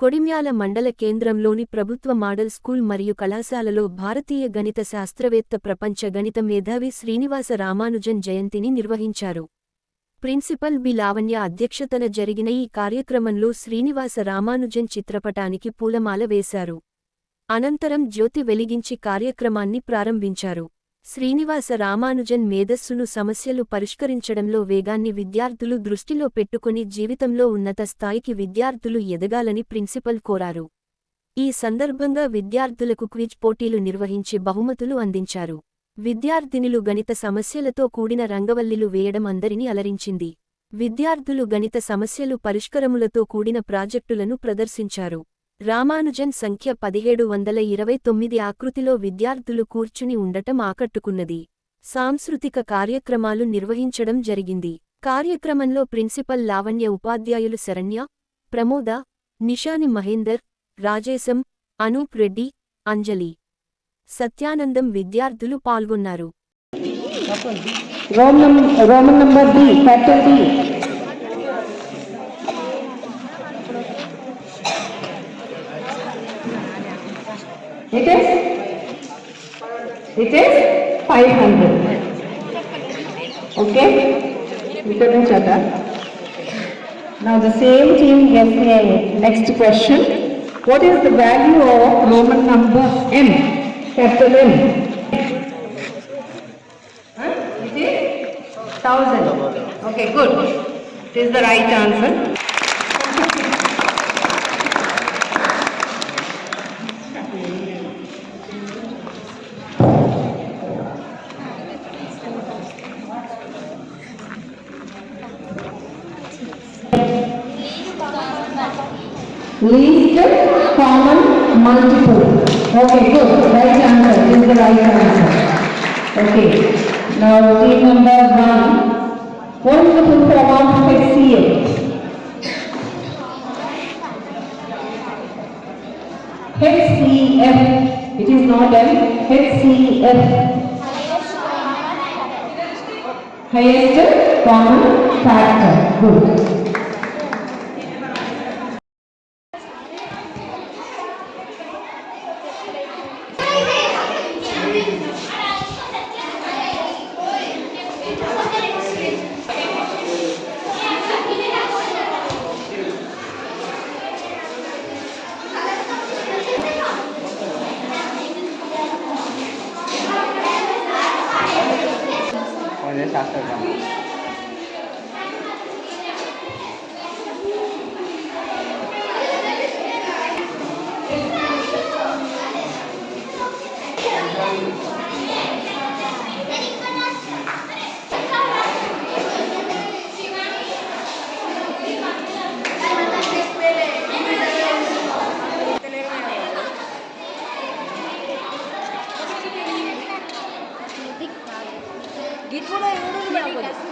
కొడిమ్యాల మండల కేంద్రంలోని ప్రభుత్వ మాడల్ స్కూల్ మరియు కళాశాలలో భారతీయ గణిత శాస్త్రవేత్త ప్రపంచ గణిత మేధావి శ్రీనివాస రామానుజన్ జయంతిని నిర్వహించారు. Principal B. లావణ్య అధ్యక్షతన జరిగిన ఈ కార్యక్రమంలో శ్రీనివాస రామానుజన్ చిత్రపటానికి పూలమాల వేశారు. అనంతరం జ్యోతి వెలిగించి కార్యక్రమాన్ని ప్రారంభించారు. శ్రీనివాస రామానుజన్ మేధస్సును సమస్యలు పరిష్కరించడంలో వేగాన్ని విద్యార్థులు దృష్టిలో పెట్టుకుని జీవితంలో ఉన్నత స్థాయికి విద్యార్థులు ఎదగాలని ప్రిన్సిపల్ కోరారు. ఈ సందర్భంగా విద్యార్థులకు క్విజ్ పోటీలు నిర్వహించి బహుమతులు అందించారు. విద్యార్థినులు గణిత సమస్యలతో కూడిన రంగవల్లిలు వేయడం అందరినీ అలరించింది. విద్యార్థులు గణిత సమస్యలు పరిష్కరములతో కూడిన ప్రాజెక్టులను ప్రదర్శించారు. రామానుజన్ సంఖ్య పదిహేడు వందల ఇరవై తొమ్మిది ఆకృతిలో విద్యార్థులు కూర్చుని ఉండటం ఆకట్టుకున్నది. సాంస్కృతిక కార్యక్రమాలు నిర్వహించడం జరిగింది. కార్యక్రమంలో ప్రిన్సిపల్ లావణ్య ఉపాధ్యాయులు శరణ్య ప్రమోద నిషాని మహేందర్ రాజేశం అనూప్ రెడ్డి అంజలి. సత్యానందం విద్యార్థులు పాల్గొన్నారు. It is? It is five hundred. Okay? Look at each other. Now the same team gets me next question. What is the value of Roman number M, capital M? Huh? It is thousand. Okay, good. This is the right answer. Least common multiple. Okay, good. Right answer. This is the right answer. Okay. Now team number one. What is the full form of HCl? HCl. It is not M. HCl. Highest common factor. Good. আমাদের শাস্ত্রগ্রাম Thank 出来，我都是把你给。